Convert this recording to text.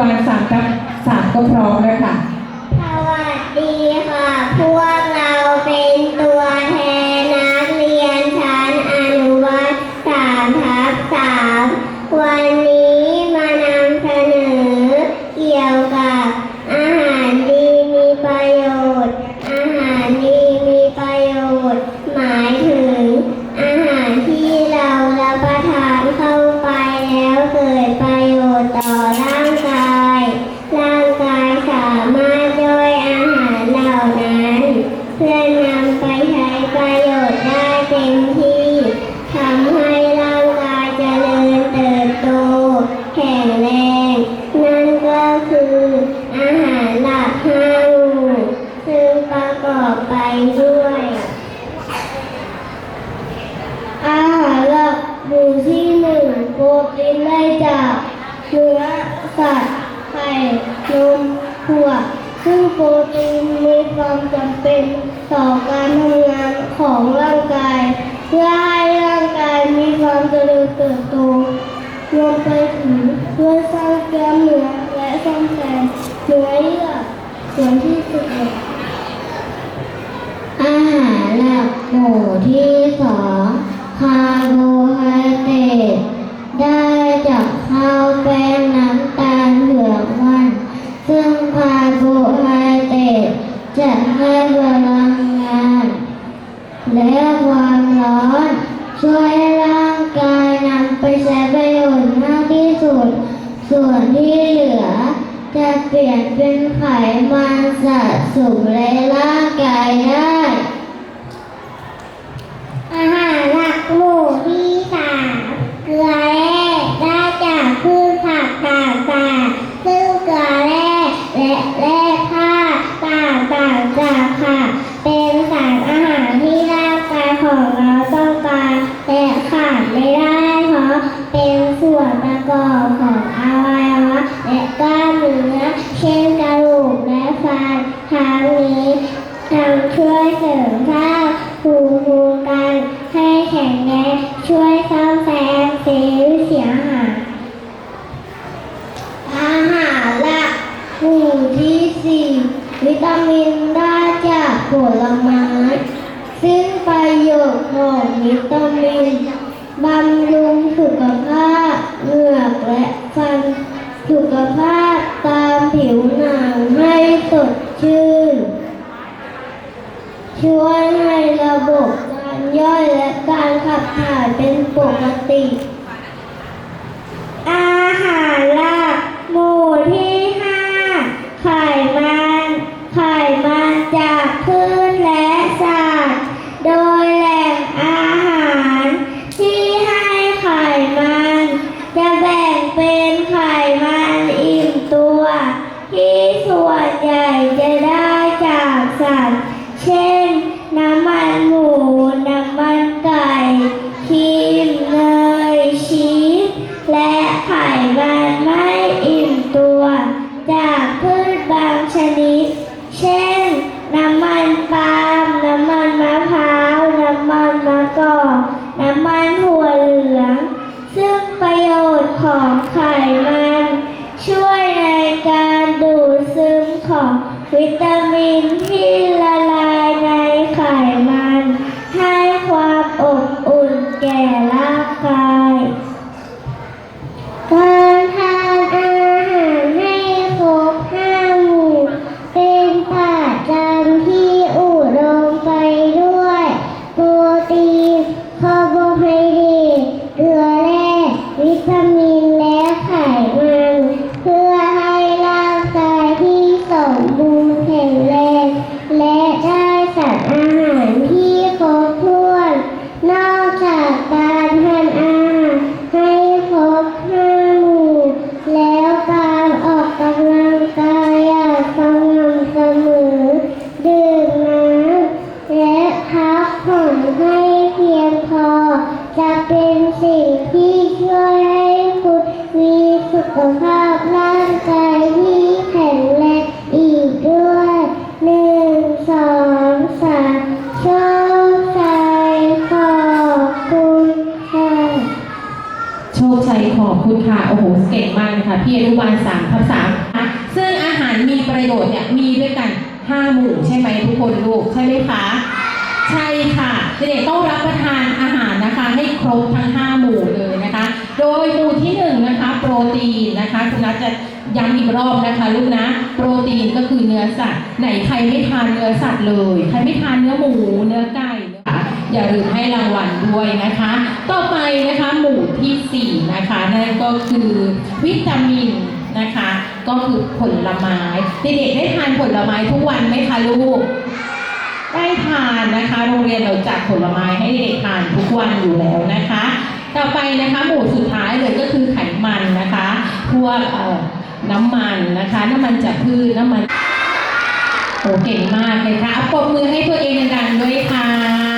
บาลสามทับสามก็พร้อมแล้วค่ะ สวัสดีค่ะ พวกเราเป็นตัวแทนนักเรียนชั้นอนุบาลสามทับสามวันนี้มานำเสนอ เกี่ยวกับอาหารดีมีประโยชน์ อาหารดีมีประโยชน์ หมายถึง อาหารที่เรารับประทานเข้าไปแล้วเกิดประโยชน์ต่อร่างกาย ร่างกายสามารถย่อยอาหารเหล่านั้น เพื่อนำไปใช้ประโยชน์ได้เต็มที่ทำให้ร่างกายเจริญเติบโต แข็งแรง นั่นก็คืออาหารหลักห้าหมู่ซึ่งประกอบไปด้วย อาหารหลักหมู่ที่หนึ่งโปรตีนได้ จากเนื้อสัตว์ไข่นมถั่วซึ่งโปรตีนมีความจำเป็นต่อการทำงานของร่างกาย เพื่อให้ร่างกายมีความเจริญเติบโตรวมไปถึงเพื่อสร้างกล้ามเนื้อและซ่อมแซมเนื้อเยื่อส่วนที่สึกหรออาหารหลักหมู่ที่สอง คาร์โบไฮเดรตจะให้พลังงาน และความร้อน ช่วยร่างกายนำไปใช้ประโยชน์มากที่สุด ส่วนที่เหลือ จะเปลี่ยนเป็นไขมันสะสมในร่างกายได้ อาหารหลักหมู่ที่สามเกลือแร่ได้จากพืชผักต่างๆ ซึ่งเกลือแร่และแร่ธาตุต่างๆจากผักเป็นสารอาหารที่ร่างกาย ของเราต้องการแต่ขาดไม่ได้เพราะเป็นส่วนประกอบของอวัยวะและกล้ามเนื้อเช่นกระดูกและฟันทั้งนี้ทำช่วยเสริมสร้างภูมิคุ้มกันให้แข็งแรงช่วยซ่อมแซมเซลล์เสียหายอาหารหลักหมู่ที่สี่วิตามินได้จากผลไม้ ซึ่งประโยชน์ของวิตามินบำรุงสุขภาพเหงือกและฟัน สุขภาพตามผิวหนังให้สดชื่น ช่วยให้ระบบการย่อยและการขับถ่ายเป็นปกติ กอบน้ำมันถั่วเหลือง ซึ่งประโยชน์ของไขมัน ช่วยในการดูดซึมของวิตามิน อบคุณค่ะ โอ้โห เก่งมากค่ะพี่อนุบาลสามทับสามค่ะซึ่งอาหารมีประโยชน์เนี่ยมีด้วยกันห้าหมู่ใช่ไหมทุกคนลูกใช่ไหมคะใช่ค่ะเด็กๆต้องรับประทานอาหารนะคะให้ครบทั้ง5หมู่เลยนะคะ โดยหมู่ที่1นะคะ โปรตีนนะคะคุณนัทจะย้ำอีกรอบนะคะลูกนะ โปรตีนก็คือเนื้อสัตว์ไหนใครไม่ทานเนื้อสัตว์เลย ใครไม่ทานเนื้อหมูเนื้อไก่ อย่าลืมให้รางวัลด้วยนะคะ ต่อไปนะคะหมู่ทีสี่ 4 นะคะ นั่นก็คือวิตามินนะคะ ก็คือผลไม้เด็กๆได้ทานผลไม้ทุกวันไหมคะลูกได้ทานนะคะ โรงเรียนเราจัดผลไม้ให้เด็กทานทุกวันอยู่แล้วนะคะ ต่อไปนะคะหมู่สุดท้ายเลยก็คือไขมันนะคะพวกเอ่อน้ำมันนะคะ น้ำมันจากพืชน้ำมันโอ้เก่งมากเลยค่ะปมมือให้ตัวเอา